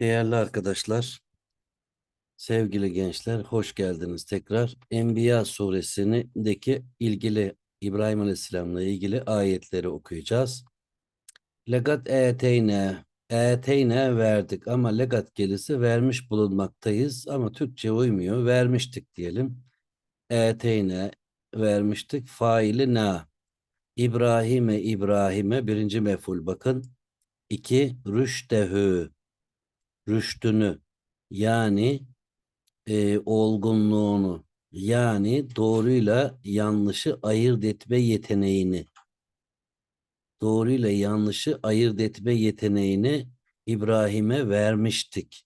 Değerli arkadaşlar, sevgili gençler, hoş geldiniz tekrar. Enbiya suresindeki ilgili İbrahim Aleyhisselam'la ilgili ayetleri okuyacağız. Legat eteyne, eteyne verdik ama legat gelisi vermiş bulunmaktayız ama Türkçe uymuyor. Vermiştik diyelim. Eteyne vermiştik. Faili na. İbrahim'e İbrahim'e birinci meful bakın. İki rüştehü rüştünü yani e, olgunluğunu yani doğruyla yanlışı ayırt etme yeteneğini doğruyla yanlışı ayırt etme yeteneğini İbrahim'e vermiştik.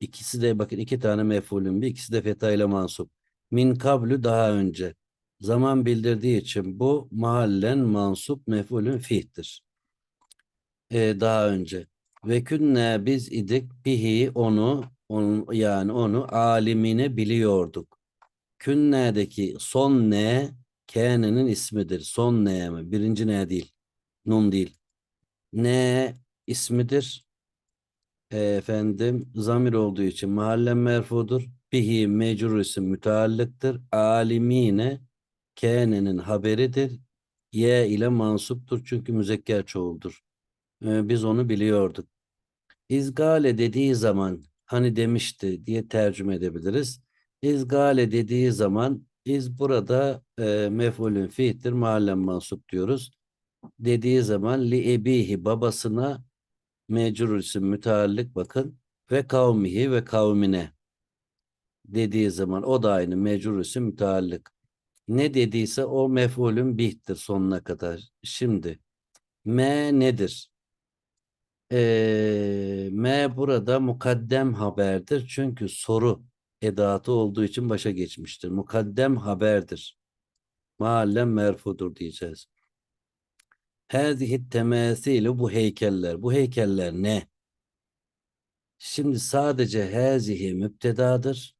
İkisi de bakın iki tane mef'ulün bir ikisi de feta ile mansup. Min kablü daha önce. Zaman bildirdiği için bu mahallen mansup mef'ulün fihtir. Ee, daha önce. Ve künne biz idik bihi onu, onun yani onu alimine biliyorduk. Künne'deki son ne kânenin ismidir. Son ne mi? Birinci ne değil. Nun değil. Ne ismidir. E, efendim zamir olduğu için mahallen merfudur. Bihi mecrur isim müteallıktır. Alimine kânenin haberidir. Ye ile mansuptur çünkü müzekker çoğuldur. E, biz onu biliyorduk. İzgale dediği zaman hani demişti diye tercüme edebiliriz. İzgale dediği zaman iz burada e, mef'ulün fi'tir mahallen mansup diyoruz. Dediği zaman li ebihi babasına mecrur isim müteallık bakın ve kavmihi ve kavmine dediği zaman o da aynı mecrur isim müteallık. Ne dediyse o mef'ulün bihtir sonuna kadar. Şimdi me nedir? Ee, M burada mukaddem haberdir. Çünkü soru edatı olduğu için başa geçmiştir. Mukaddem haberdir. Mahallen merfudur diyeceğiz. Hâzihi temâsîlü bu heykeller. Bu heykeller ne? Şimdi sadece hâzihi müptedadır.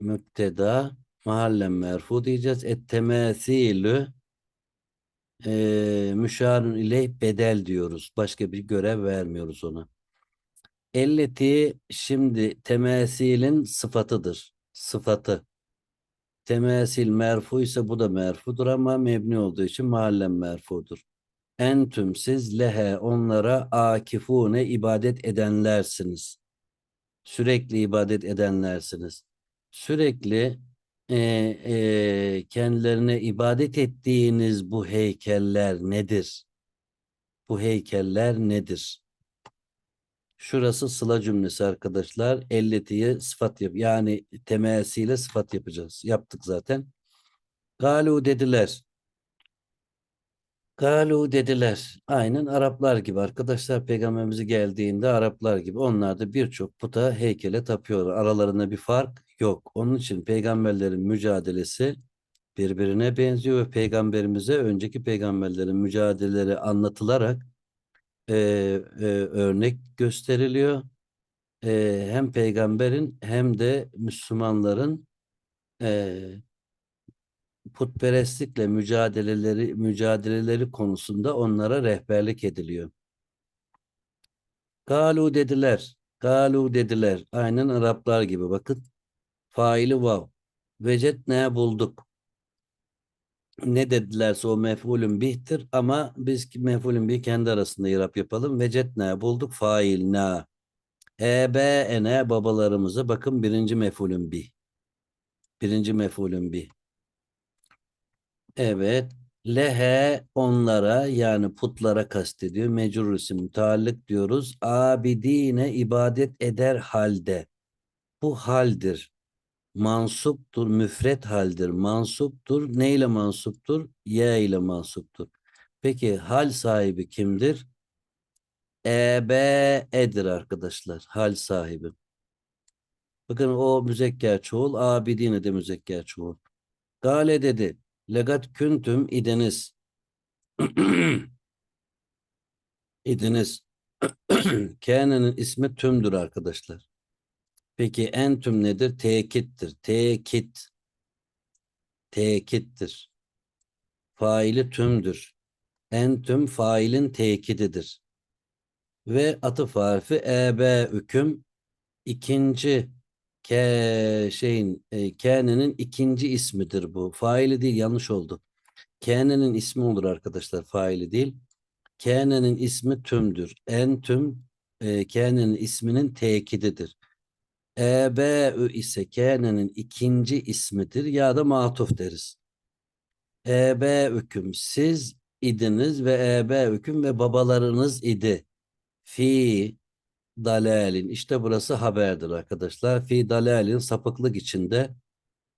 Müpteda mahallen merfu diyeceğiz. Et temâsîlü e, müşarun ile bedel diyoruz. Başka bir görev vermiyoruz ona. Elleti şimdi temesilin sıfatıdır. Sıfatı. Temesil merfu ise bu da merfudur ama mebni olduğu için mahallen merfudur. Entüm siz lehe onlara akifune ibadet edenlersiniz. Sürekli ibadet edenlersiniz. Sürekli e, e, kendilerine ibadet ettiğiniz bu heykeller nedir? Bu heykeller nedir? Şurası sıla cümlesi arkadaşlar. Elletiye sıfat yap. Yani temelsiyle sıfat yapacağız. Yaptık zaten. Galu dediler. Galu dediler. Aynen Araplar gibi arkadaşlar. Peygamberimizi geldiğinde Araplar gibi. Onlar da birçok puta heykele tapıyorlar. Aralarında bir fark yok. Onun için peygamberlerin mücadelesi birbirine benziyor ve peygamberimize önceki peygamberlerin mücadeleleri anlatılarak e, e, örnek gösteriliyor. E, hem peygamberin hem de Müslümanların e, putperestlikle mücadeleleri mücadeleleri konusunda onlara rehberlik ediliyor. Galu dediler. Galu dediler. Aynen Araplar gibi bakın. Faili vav. Vecet ne bulduk? Ne dedilerse o mef'ulün bihtir ama biz mef'ulün bih kendi arasında irap yapalım. Vecet ne bulduk? Fail na. Ebe ene babalarımızı bakın birinci mef'ulün bih. Birinci mef'ulün bih. Evet. Lehe onlara yani putlara kastediyor. Mecrur isim müteallık diyoruz. Abidine ibadet eder halde. Bu haldir. Mansuptur, müfret haldir. Mansuptur. Ne ile mansuptur? Ye ile mansuptur. Peki hal sahibi kimdir? Ebe'edir arkadaşlar. Hal sahibi. Bakın o müzekker çoğul. Abidine de müzekker çoğul. Gale dedi. Legat küntüm idiniz. idiniz. Kâne'nin ismi tümdür arkadaşlar. Peki en tüm nedir? Tekittir. Tekit. Tekittir. Faili tümdür. En tüm failin tekididir. Ve atıf harfi eb hüküm ikinci ke şeyin e, kânenin ikinci ismidir bu. Faili değil yanlış oldu. Kânenin ismi olur arkadaşlar faili değil. Kânenin ismi tümdür. En tüm e, kânenin isminin tekididir. Ebe'ü ise kânenin ikinci ismidir ya da matuf deriz. Ebe'üküm siz idiniz ve ebe'üküm ve babalarınız idi. Fi dalalin. İşte burası haberdir arkadaşlar. Fi dalalin sapıklık içinde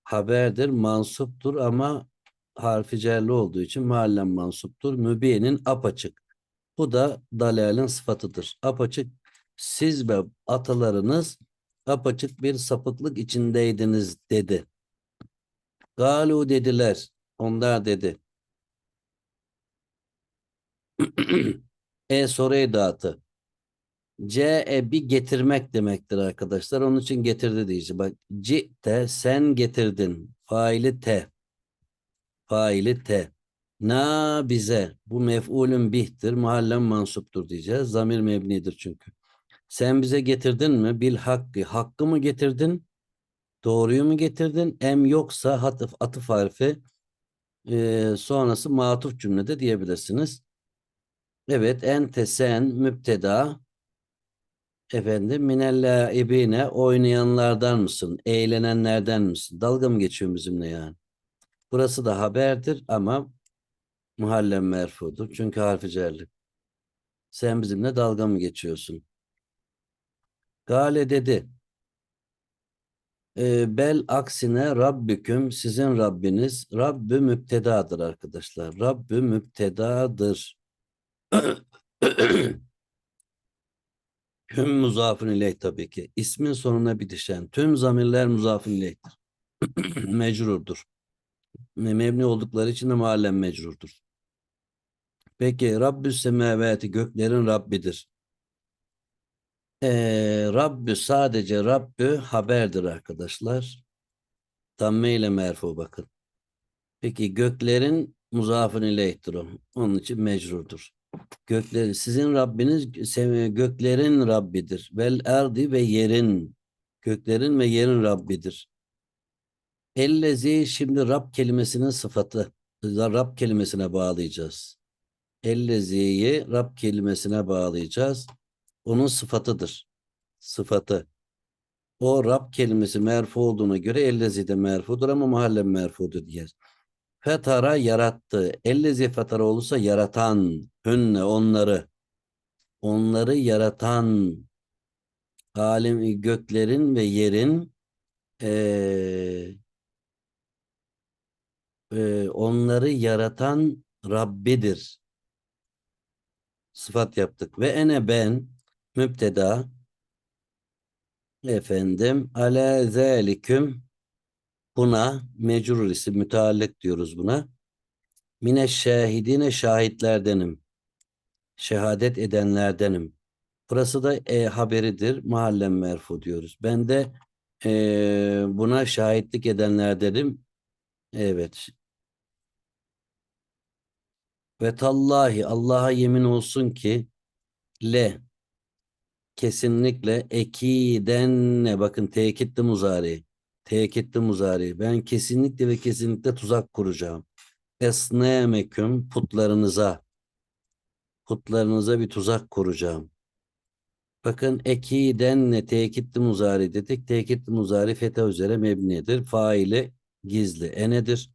haberdir, mansuptur ama harfi cerli olduğu için mahallen mansuptur. Mübinin apaçık. Bu da dalalin sıfatıdır. Apaçık siz ve atalarınız apaçık bir sapıklık içindeydiniz dedi. Galu dediler. Onlar dedi. e soru edatı. C e, bir getirmek demektir arkadaşlar. Onun için getirdi diyeceğim. Bak te sen getirdin. Faili te. Faili te. Na bize. Bu mef'ulün bihtir. Mahallen mansuptur diyeceğiz. Zamir mebnidir çünkü. Sen bize getirdin mi? Bil hakkı. Hakkı mı getirdin? Doğruyu mu getirdin? Em yoksa atıf, atıf harfi e, sonrası matuf cümlede diyebilirsiniz. Evet ente sen müpteda efendim minellâibine oynayanlardan mısın? Eğlenenlerden misin? Dalga mı geçiyor bizimle yani? Burası da haberdir ama muhallen merfudur. Çünkü harfi cerli. Sen bizimle dalga mı geçiyorsun? Gale dedi. E, bel aksine Rabbüküm sizin Rabbiniz Rabbü müptedadır arkadaşlar. Rabbü müptedadır. Küm muzafın ileyh tabii ki. İsmin sonuna bitişen tüm zamirler muzafın ileyhtir. Mecrurdur. Me- Mebni oldukları için de mahallen mecrurdur. Peki Rabbü semavati göklerin Rabbidir. Ee, Rabbü sadece Rabbü haberdir arkadaşlar. Tamme ile merfu bakın. Peki göklerin muzafın ileyhtir o. Onun için mecrurdur. Gökleri, sizin Rabbiniz göklerin Rabbidir. Vel erdi ve yerin. Göklerin ve yerin Rabbidir. Ellezi şimdi Rab kelimesinin sıfatı. Rab kelimesine bağlayacağız. Ellezi'yi Rab kelimesine bağlayacağız. Onun sıfatıdır. Sıfatı. O Rab kelimesi merfu olduğuna göre ellezi de merfudur ama mahallen merfudur diye. Fetara yarattı. Ellezi fetara olursa yaratan. Hünne onları. Onları yaratan alim göklerin ve yerin eee, eee, onları yaratan Rabbidir. Sıfat yaptık. Ve ene ben müpteda efendim ale zeliküm buna mecrur isim müteallik diyoruz buna. Mine şahidine şahitlerdenim. Şehadet edenlerdenim. Burası da e, haberidir. Mahallen merfu diyoruz. Ben de e, buna şahitlik edenlerdenim. Evet. Ve tallahi Allah'a yemin olsun ki le kesinlikle ekidenne bakın tekitli muzari tekitli muzari ben kesinlikle ve kesinlikle tuzak kuracağım. Esnemeküm putlarınıza putlarınıza bir tuzak kuracağım. Bakın ekidenne tekitli muzari dedik. Tekitli muzari feta üzere mebnidir. Faili gizli enedir.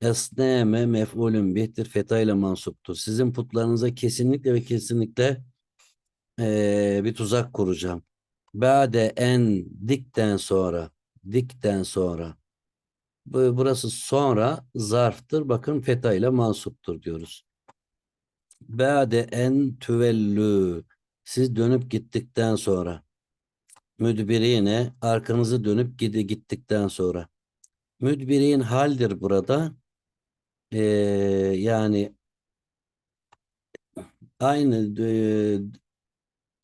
Esneme mef'ulün bihtir. Feta ile mansuptur. Sizin putlarınıza kesinlikle ve kesinlikle eee, bir tuzak kuracağım. Bade en dikten sonra dikten sonra bu, burası sonra zarftır. Bakın feta ile mansuptur diyoruz. Bade en tüvellü siz dönüp gittikten sonra müdbirine arkanızı dönüp gidi gittikten sonra müdbirin haldir burada Ee, yani aynı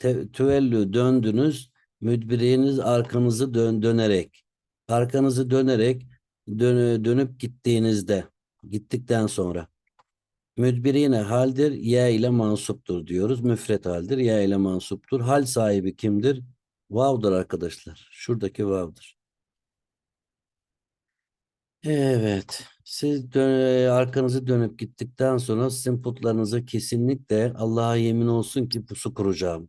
e, tüvellü döndünüz müdbiriniz arkanızı dön dönerek arkanızı dönerek dön dönüp gittiğinizde gittikten sonra müdbirine haldir ya ile mansuptur diyoruz müfret haldir ya ile mansuptur hal sahibi kimdir Vav'dır arkadaşlar. Şuradaki vav'dır. Evet. Siz dö- arkanızı dönüp gittikten sonra sizin putlarınızı kesinlikle Allah'a yemin olsun ki pusu kuracağım.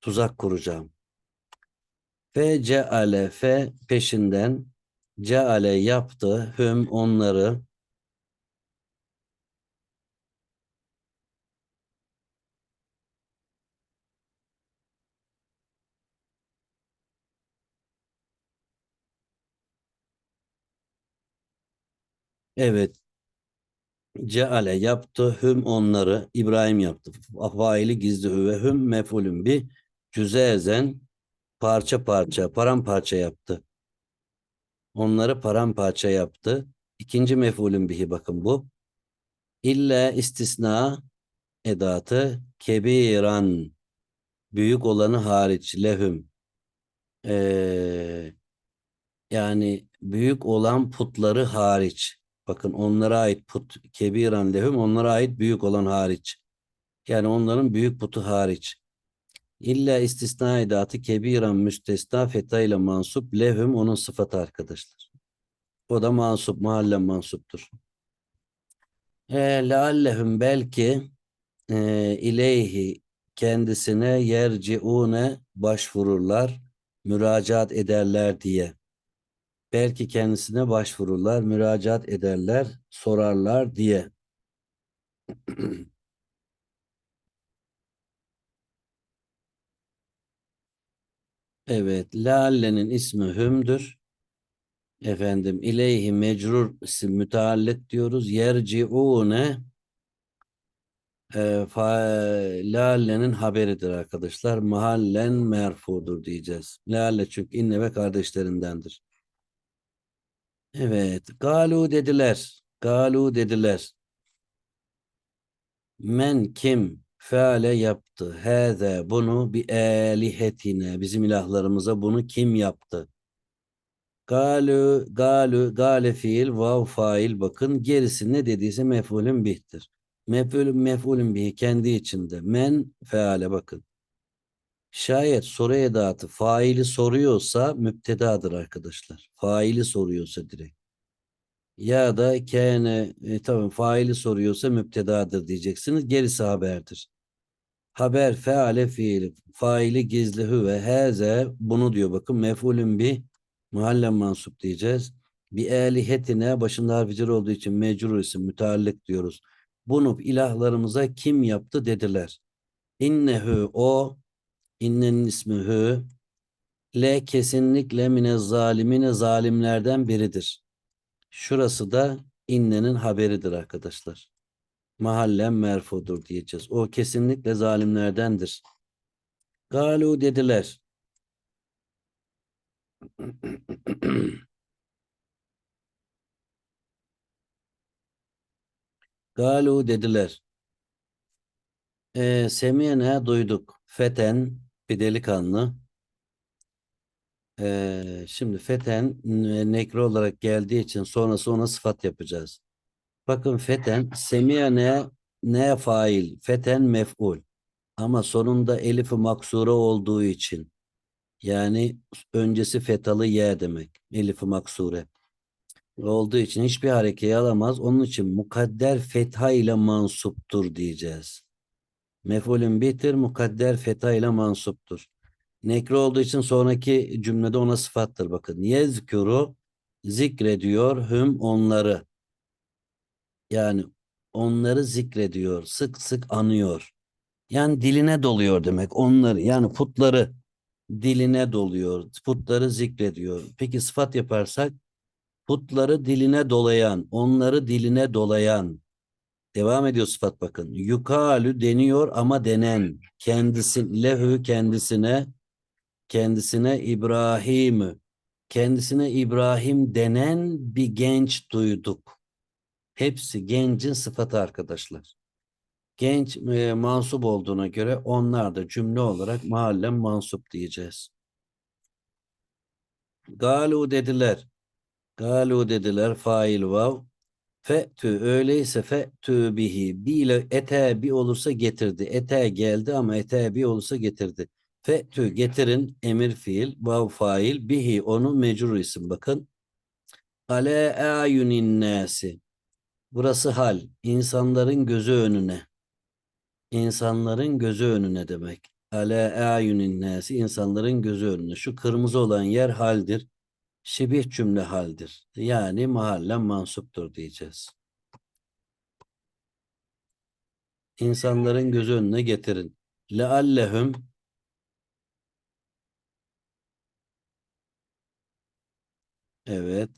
Tuzak kuracağım. Fe ceale fe peşinden. Ceale yaptı. Hüm onları. Evet. Ceale yaptı. Hüm onları. İbrahim yaptı. Faili gizli ve hüm mef'ulün bi cüzezen parça parça paramparça yaptı. Onları paramparça yaptı. İkinci mef'ulün bihi bakın bu. İlle istisna edatı kebiran büyük olanı hariç lehüm Ee, yani büyük olan putları hariç bakın onlara ait put kebiran lehüm onlara ait büyük olan hariç yani onların büyük putu hariç İlla istisna edatı kebiran müstesna feta ile mansup lehüm onun sıfatı arkadaşlar. O da mansup mahallen mansuptur. E, leallehum belki e, ileyhi kendisine yerciune başvururlar, müracaat ederler diye. Belki kendisine başvururlar, müracaat ederler, sorarlar diye. Evet, Lale'nin ismi Hüm'dür. Efendim, ileyhi mecrur isim müteallik diyoruz. Yerciune e, fa, Lale'nin haberidir arkadaşlar. Mahallen merfudur diyeceğiz. Lale çünkü inne ve kardeşlerindendir. Evet. Galu dediler. Galu dediler. Men kim feale yaptı. Hâze bunu bir elihetine. Bizim ilahlarımıza bunu kim yaptı? Galu, galu, gale fiil, vav fail bakın. Gerisi ne dediyse mef'ulün bihtir. Mef'ulün mef'ulün bihi kendi içinde. Men feale bakın. Şayet soru edatı faili soruyorsa müptedadır arkadaşlar. Faili soruyorsa direkt. Ya da kâne e, tamam faili soruyorsa müptedadır diyeceksiniz. Gerisi haberdir. Haber feale fiili faili gizli hüve heze bunu diyor bakın mef'ulün bi muhallen mansup diyeceğiz. Bir elihetine başında harfi olduğu için mecrur isim müteallik diyoruz. Bunu ilahlarımıza kim yaptı dediler. İnnehu o innenin ismi hü le kesinlikle mine zalimine zalimlerden biridir. Şurası da innenin haberidir arkadaşlar. Mahallen merfudur diyeceğiz. O kesinlikle zalimlerdendir. Galu dediler. Galu dediler. E, semiyene duyduk. Feten bir delikanlı. E, şimdi feten e, nekre olarak geldiği için sonrası ona sıfat yapacağız. Bakın feten semiyene ne fail? Feten mef'ul. Ama sonunda elifi maksura olduğu için yani öncesi fetalı ye demek. Elifi maksure olduğu için hiçbir harekeyi alamaz. Onun için mukadder fetha ile mansuptur diyeceğiz. Mef'ulün bitir mukadder fetha ile mansuptur. Nekre olduğu için sonraki cümlede ona sıfattır. Bakın yezkuru zikrediyor hüm onları. Yani onları zikrediyor. Sık sık anıyor. Yani diline doluyor demek. Onları yani putları diline doluyor. Putları zikrediyor. Peki sıfat yaparsak putları diline dolayan, onları diline dolayan. Devam ediyor sıfat bakın. Yukalü deniyor ama denen. Kendisi lehü kendisine kendisine İbrahim kendisine İbrahim denen bir genç duyduk. Hepsi gencin sıfatı arkadaşlar. Genç e, mansup olduğuna göre onlar da cümle olarak mahallen mansup diyeceğiz. Galu dediler. Galu dediler fail vav. Fe'tü öyleyse fe'tü bihi. Bi ile ete bi olursa getirdi. Ete geldi ama ete bi olursa getirdi. Fe'tü getirin emir fiil, vav fail, bihi onu mecrur isim bakın. Ale ayunin nasi. Burası hal. İnsanların gözü önüne. İnsanların gözü önüne demek. Ale ayunin nasi. insanların gözü önüne. Şu kırmızı olan yer haldir. Şibih cümle haldir. Yani mahallen mansuptur diyeceğiz. İnsanların gözü önüne getirin. Leallehum Evet.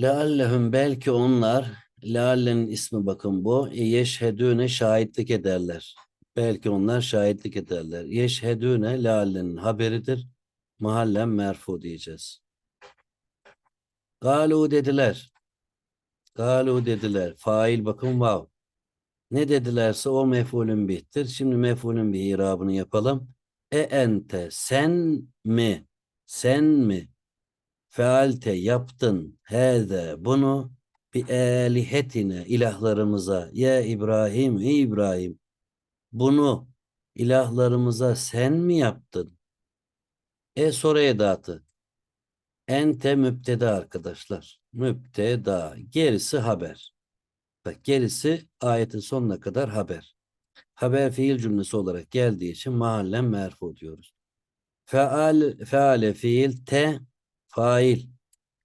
Leallehum belki onlar Lealle'nin ismi bakın bu. Yeşhedüne şahitlik ederler. Belki onlar şahitlik ederler. Yeşhedüne Lealle'nin haberidir. Mahallen merfu diyeceğiz. Galu dediler. Galu dediler. Fail bakın vav. Ne dedilerse o mef'ulün bihtir. Şimdi mef'ulün bir irabını yapalım. E ente sen mi? Sen mi? Fealte yaptın hede bunu bi elihetine ilahlarımıza ya İbrahim ey İbrahim bunu ilahlarımıza sen mi yaptın? E soru edatı. Ente müpteda arkadaşlar. Müpteda. Gerisi haber. Bak gerisi ayetin sonuna kadar haber. Haber fiil cümlesi olarak geldiği için mahallen merfu diyoruz. Feal, feale fiil te fail.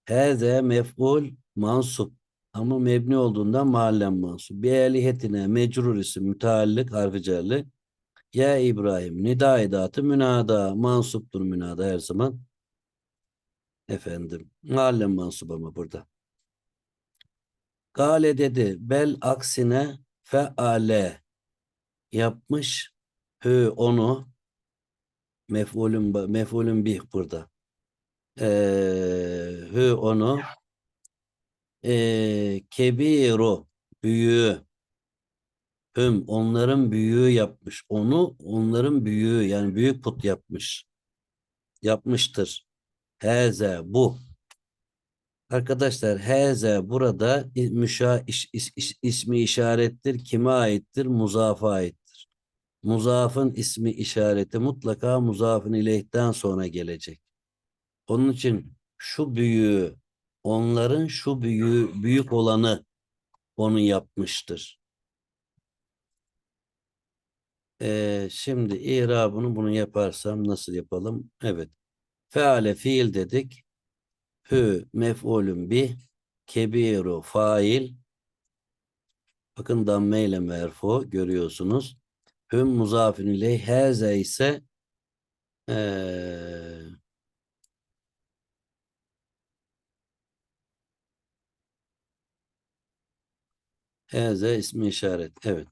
Heze mef'ul mansup. Ama mebni olduğundan mahallen mansup. Bir elihetine mecrur isim müteallık harfi cerli. Ya İbrahim nida edatı münada mansuptur münada her zaman. Efendim mahallen mansup ama burada. Gale dedi bel aksine feale yapmış hü onu mef'ulün mef'ulün bih burada. Hü onu ee, kebiru büyüğü hüm onların büyüğü yapmış. Onu onların büyüğü yani büyük put yapmış. Yapmıştır. Heze bu. Arkadaşlar heze burada müşa iş, iş, iş, ismi işarettir. Kime aittir? Muzafa aittir. Muzafın ismi işareti mutlaka muzafın ileyhten sonra gelecek. Onun için şu büyüğü onların şu büyüğü büyük olanı onu yapmıştır. Ee, şimdi irabını bunu yaparsam nasıl yapalım? Evet. Feale fiil dedik. Hü mef'ulün bi kebiru fail bakın damme ile merfu görüyorsunuz. Hüm muzafin ile heze ise ee, heze ismi işaret. Evet.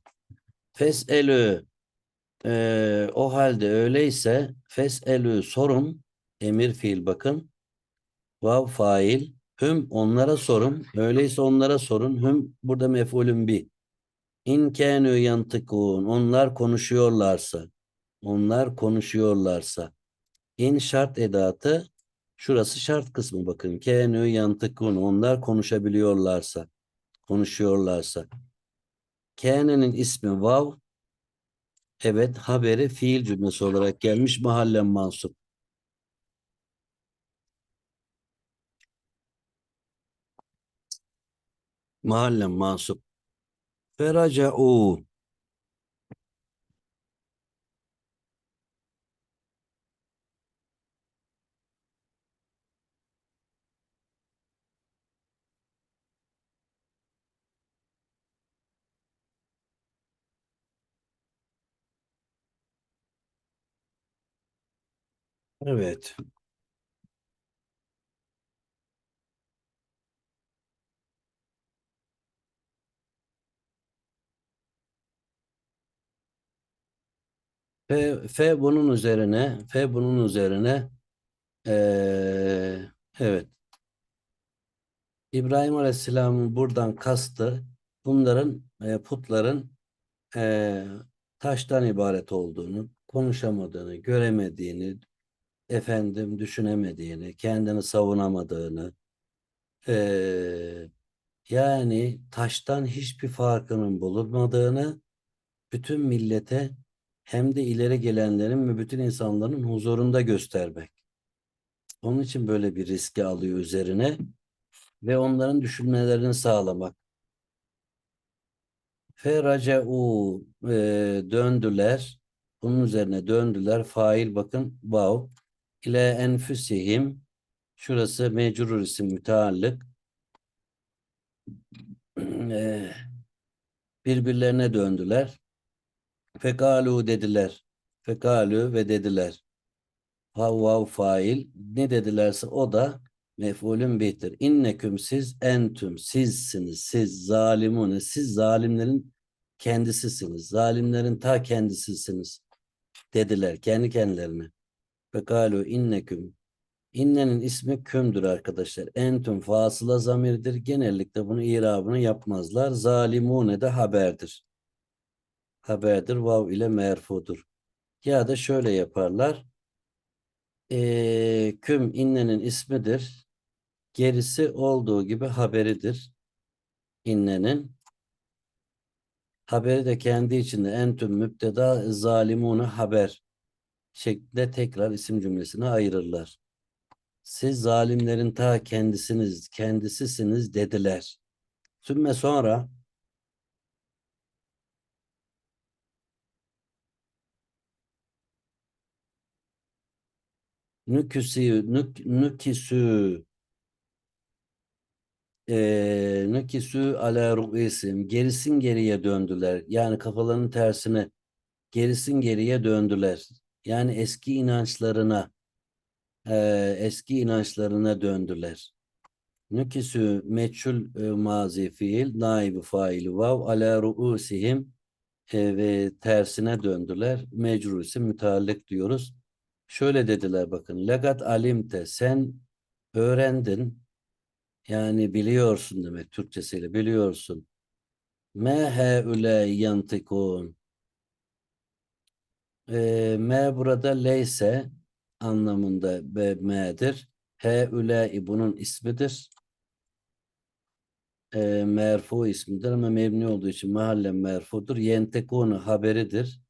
Fes'elü ee, o halde öyleyse fes'elü sorun emir fiil bakın Vav fail. Hüm onlara sorun. Öyleyse onlara sorun. Hüm burada mef'ulün bi. İn kânü yantıkûn. Onlar konuşuyorlarsa. Onlar konuşuyorlarsa. İn şart edatı. Şurası şart kısmı bakın. Kânü yantıkûn. Onlar konuşabiliyorlarsa. Konuşuyorlarsa. Kâne'nin ismi vav. Evet haberi fiil cümlesi olarak gelmiş. Mahallen mansup. Mahallen mansup. Feraca'u. Evet. F, F bunun üzerine, F bunun üzerine eee, evet. İbrahim Aleyhisselam'ın buradan kastı bunların e, putların e, taştan ibaret olduğunu, konuşamadığını, göremediğini, efendim düşünemediğini, kendini savunamadığını, e, yani taştan hiçbir farkının bulunmadığını bütün millete hem de ileri gelenlerin ve bütün insanların huzurunda göstermek. Onun için böyle bir riski alıyor üzerine ve onların düşünmelerini sağlamak. Feraca'u e, döndüler. Bunun üzerine döndüler. Fail bakın vav. İle enfüsihim şurası mecrur isim müteallık. E, birbirlerine döndüler. Fekalu dediler. Fekalu ve dediler. Vav vav fail. Ne dedilerse o da mef'ulün bihtir. İnneküm siz entüm sizsiniz. Siz zalimune. Siz zalimlerin kendisisiniz. Zalimlerin ta kendisisiniz. Dediler kendi kendilerine. Fekalu inneküm. İnnenin ismi kümdür arkadaşlar. Entüm fasıla zamirdir. Genellikle bunu irabını yapmazlar. Zalimune de haberdir. Haberdir. Vav ile merfudur. Ya da şöyle yaparlar. Ee, küm innenin ismidir. Gerisi olduğu gibi haberidir. İnnenin. Haberi de kendi içinde entüm müpteda zalimuna haber şeklinde tekrar isim cümlesine ayırırlar. Siz zalimlerin ta kendisiniz, kendisisiniz dediler. Sümme sonra nüküsü, nük, nüküsü e, nüküsü ala ru'isim gerisin geriye döndüler. Yani kafalarının tersine gerisin geriye döndüler. Yani eski inançlarına e, eski inançlarına döndüler. Nüküsü meçhul e, mazi fiil naibi faili vav ala ru'usihim e, ve tersine döndüler. Mecrusi müteallik diyoruz. Şöyle dediler bakın. Legat alimte sen öğrendin yani biliyorsun demek Türkçesiyle biliyorsun. Me heule yantikun. E, me burada leyse anlamında ve me'dir. Heule bunun ismidir. E, merfu ismidir ama mebni olduğu için mahalle merfudur. Yentekunu haberidir.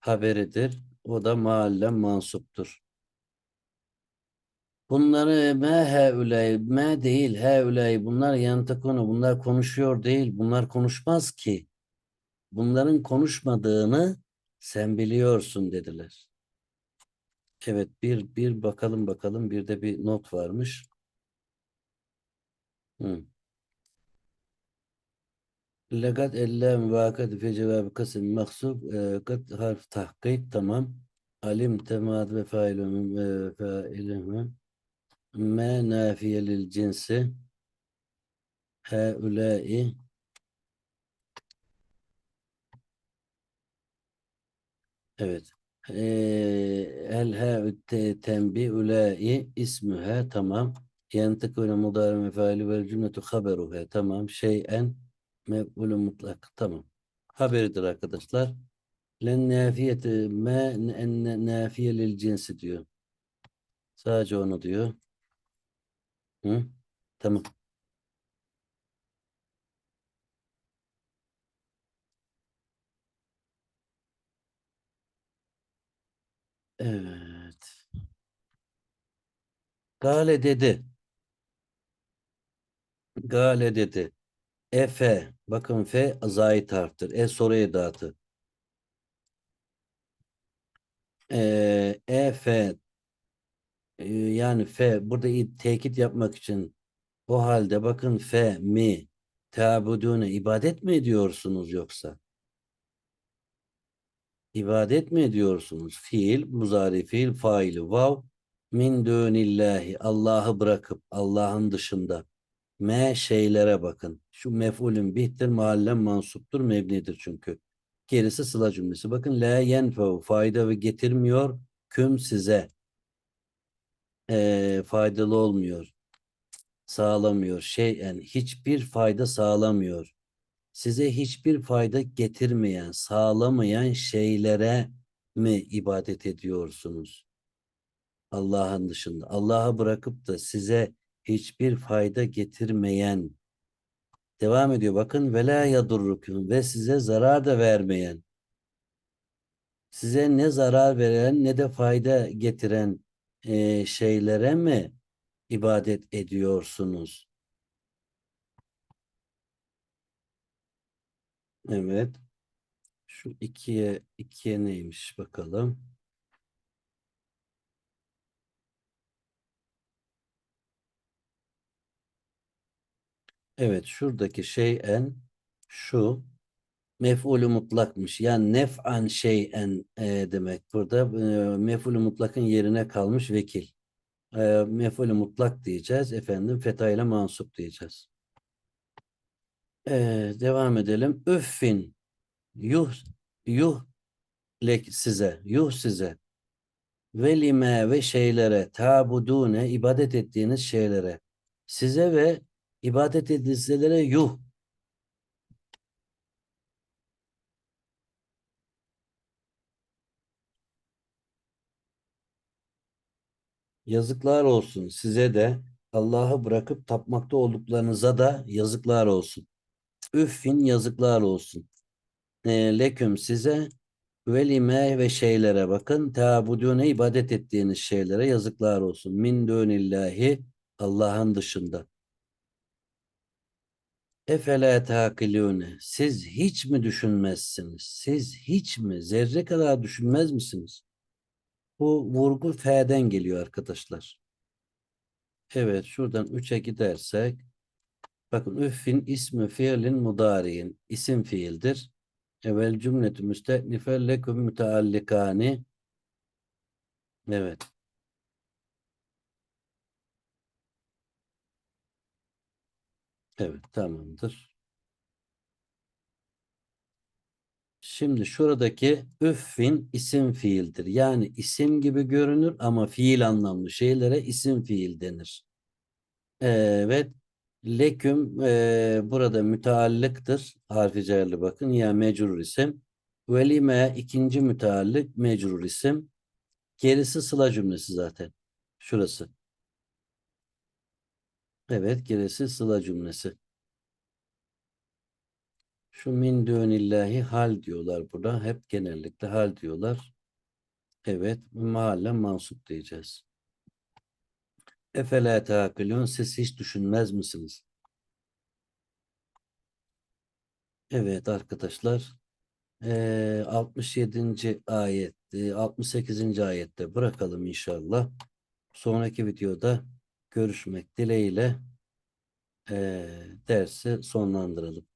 Haberidir. O da mahalle mansuptur. Bunları me heuley, me değil heuley, bunlar yantakunu, bunlar konuşuyor değil, bunlar konuşmaz ki. Bunların konuşmadığını sen biliyorsun dediler. Evet bir bir bakalım bakalım bir de bir not varmış. Hı. Legat ellem vakat fi cevabı kasım maksub e, kat harf tahkik tamam. Alim temad ve failun ve failun me nafiye lil cinsi haulâi evet. El ha tembi ulai ismuha tamam. Yentikune mudari mefaili vel cümletu haberuha tamam. Şeyen mev'ulü mutlak tamam. Haberidir arkadaşlar. Len nafiyeti me nafiye lil cinsi diyor. Sadece onu diyor. Hı? Tamam. Evet. Gale dedi. Gale dedi. Efe. Bakın fe zayit harftir. E soru edatı. Ee, efe e, yani fe burada tekit yapmak için o halde bakın fe mi tabudune ibadet mi ediyorsunuz yoksa? İbadet mi ediyorsunuz? Fiil, muzari fiil, faili vav min dunillahi Allah'ı bırakıp Allah'ın dışında me şeylere bakın. Şu mef'ulün bihtir mahallen mansuptur mebnidir çünkü. Gerisi sıla cümlesi. Bakın la yenfev fayda ve getirmiyor küm size. Ee, faydalı olmuyor. Sağlamıyor. Şey yani hiçbir fayda sağlamıyor size hiçbir fayda getirmeyen, sağlamayan şeylere mi ibadet ediyorsunuz? Allah'ın dışında. Allah'ı bırakıp da size hiçbir fayda getirmeyen devam ediyor. Bakın vela yadurrukum ve size zarar da vermeyen size ne zarar veren ne de fayda getiren e, şeylere mi ibadet ediyorsunuz? Evet. Şu ikiye ikiye neymiş bakalım. Evet şuradaki şeyen şu mef'ulü mutlakmış. Yani nef'an şeyen e, demek burada. E, mef'ulü mutlakın yerine kalmış vekil. E, mef'ulü mutlak diyeceğiz. Efendim fetayla mansup diyeceğiz. E, devam edelim. Üffin yuh yuh lek size yuh size velime ve şeylere tabudune ibadet ettiğiniz şeylere size ve ibadet ettiğiniz şeylere yuh Yazıklar olsun size de Allah'ı bırakıp tapmakta olduklarınıza da yazıklar olsun. Üffin yazıklar olsun. E, leküm size velime ve şeylere bakın. Teabudune ibadet ettiğiniz şeylere yazıklar olsun. Min dunillahi Allah'ın dışında. Efela takilune. Siz hiç mi düşünmezsiniz? Siz hiç mi? Zerre kadar düşünmez misiniz? Bu vurgu F'den geliyor arkadaşlar. Evet şuradan 3'e gidersek bakın üffin ismi fiilin mudariyin isim fiildir. Evvel cümletü müsteknife leküm müteallikani Evet. Evet tamamdır. Şimdi şuradaki üffin isim fiildir. Yani isim gibi görünür ama fiil anlamlı şeylere isim fiil denir. Evet. Leküm e, burada müteallıktır. Harfi cerli bakın. Ya mecrur isim. Velime ikinci müteallık mecrur isim. Gerisi sıla cümlesi zaten. Şurası. Evet gerisi sıla cümlesi. Şu min dunillahi hal diyorlar burada. Hep genellikle hal diyorlar. Evet. Mahalle mansup diyeceğiz. Efela taakilun siz hiç düşünmez misiniz? Evet arkadaşlar. Ee, 67. ayet, e, 68. ayette bırakalım inşallah. Sonraki videoda görüşmek dileğiyle dersi sonlandıralım.